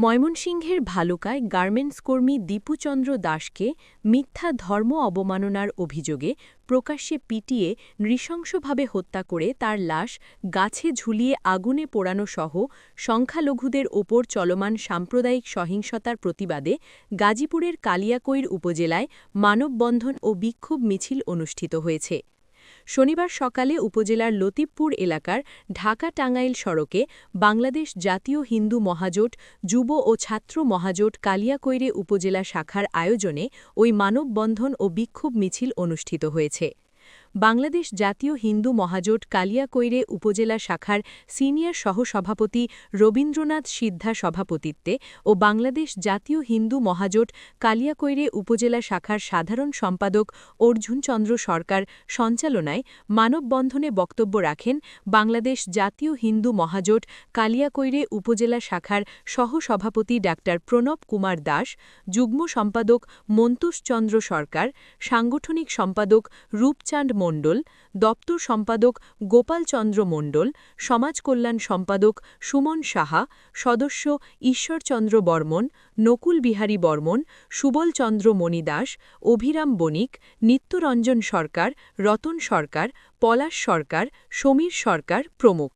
ময়মনসিংহের ভালুকায় গার্মেন্টস কর্মী দীপুচন্দ্র দাসকে মিথ্যা ধর্ম অবমাননার অভিযোগে প্রকাশ্যে পিটিয়ে নৃশংসভাবে হত্যা করে তার লাশ গাছে ঝুলিয়ে আগুনে পোড়ানো সহ সংখ্যালঘুদের ওপর চলমান সাম্প্রদায়িক সহিংসতার প্রতিবাদে গাজীপুরের কালিয়াকৈর উপজেলায় মানববন্ধন ও বিক্ষোভ মিছিল অনুষ্ঠিত হয়েছে। শনিবার সকালে উপজেলার লতিবপুর এলাকার ঢাকা টাঙ্গাইল সড়কে বাংলাদেশ জাতীয় হিন্দু মহাজোট, যুব ও ছাত্র মহাজোট কালিয়াকৈরে উপজেলা শাখার আয়োজনে ওই মানববন্ধন ও বিক্ষোভ মিছিল অনুষ্ঠিত হয়েছে। বাংলাদেশ জাতীয় হিন্দু মহাজোট কালিয়াকৈরে উপজেলা শাখার সিনিয়র সহসভাপতি রবীন্দ্রনাথ সিদ্ধা সভাপতিত্বে ও বাংলাদেশ জাতীয় হিন্দু মহাজোট কালিয়াকৈরে উপজেলা শাখার সাধারণ সম্পাদক অর্জুন চন্দ্র সরকার সঞ্চালনায় মানববন্ধনে বক্তব্য রাখেন বাংলাদেশ জাতীয় হিন্দু মহাজোট কালিয়াকৈরে উপজেলা শাখার সহসভাপতি ডা. প্রণব কুমার দাস, যুগ্ম সম্পাদক মন্তুষ চন্দ্র সরকার, সাংগঠনিক সম্পাদক রূপচাঁদ মণ্ডল, দপ্তর সম্পাদক গোপালচন্দ্র মণ্ডল সমাজকল্যাণ সম্পাদক সুমন সাহা, সদস্য ঈশ্বরচন্দ্র বর্মন, নকুল বিহারী বর্মন, সুবলচন্দ্র মণি দাস, অভিরাম বণিক, নিত্যরঞ্জন সরকার, রতন সরকার, পলাশ সরকার, সমীর সরকার প্রমুখ।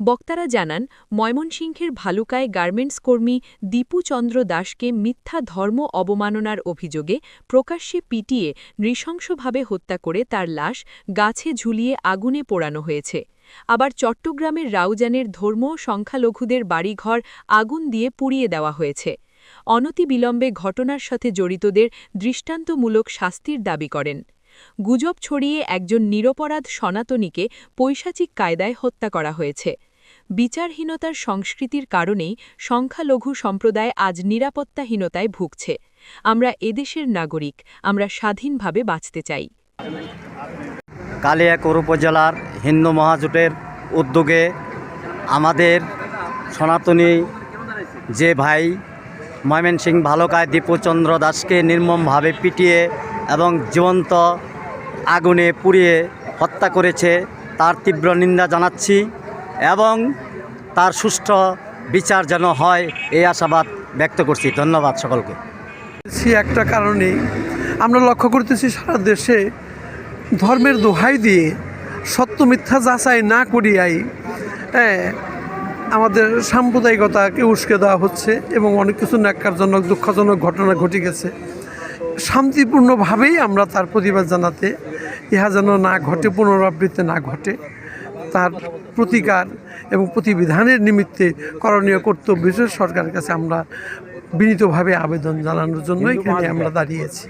বক্তারা জানান, ময়মনসিংহের ভালুকায় গার্মেন্টস কর্মী দীপু চন্দ্র দাসকে মিথ্যা ধর্ম অবমাননার অভিযোগে প্রকাশ্যে পিটিয়ে নৃশংসভাবে হত্যা করে তার লাশ গাছে ঝুলিয়ে আগুনে পোড়ানো হয়েছে। আবার চট্টগ্রামের রাউজানের ধর্ম সংখ্যালঘুদের বাড়িঘর আগুন দিয়ে পুড়িয়ে দেওয়া হয়েছে। অনতিবিলম্বে ঘটনার সাথে জড়িতদের দৃষ্টান্তমূলক শাস্তির দাবি করেন। গুজব ছড়িয়ে একজন নিরপরাধ সনাতনীকে পৈশাচিক কায়দায় হত্যা করা হয়েছে। বিচারহীনতার সংস্কৃতির কারণেই সংখ্যালঘু সম্প্রদায় আজ নিরাপত্তাহীনতায় ভুগছে। আমরা এদেশের নাগরিক, আমরা স্বাধীনভাবে বাঁচতে চাই। কালিয়াকৈর উপজেলার হিন্দু মহাজোটের উদ্যোগে আমাদের সনাতনী যে ভাই ময়মনসিং ভালকায় দীপুচন্দ্র দাসকে নির্মমভাবে পিটিয়ে এবং জীবন্ত আগুনে পুড়িয়ে হত্যা করেছে, তার তীব্র নিন্দা জানাচ্ছি। এবং তার সুষ্ঠু বিচার যেন হয়, এই আশাবাদ ব্যক্ত করছি। ধন্যবাদ সকলকে। একটা কারণেই। আমরা লক্ষ্য করতেছি সারা দেশে ধর্মের দোহাই দিয়ে সত্য মিথ্যা যাচাই না করিয়াই হ্যাঁ আমাদের সাম্প্রদায়িকতাকে উস্কে দেওয়া হচ্ছে এবং অনেক কিছু ন্যাক্কারজনক, দুঃখজনক ঘটনা ঘটে গেছে। শান্তিপূর্ণভাবেই আমরা তার প্রতিবাদ জানাতে ইহা যেন না ঘটে, পুনরাবৃত্তি না ঘটে। তার প্রতিকার এবং প্রতিবিধানের নিমিত্তে করণীয় কর্তব্য সরকারের কাছে আমরা বিনীতভাবে আবেদন জানানোর জন্য এখানে আমরা দাঁড়িয়েছি।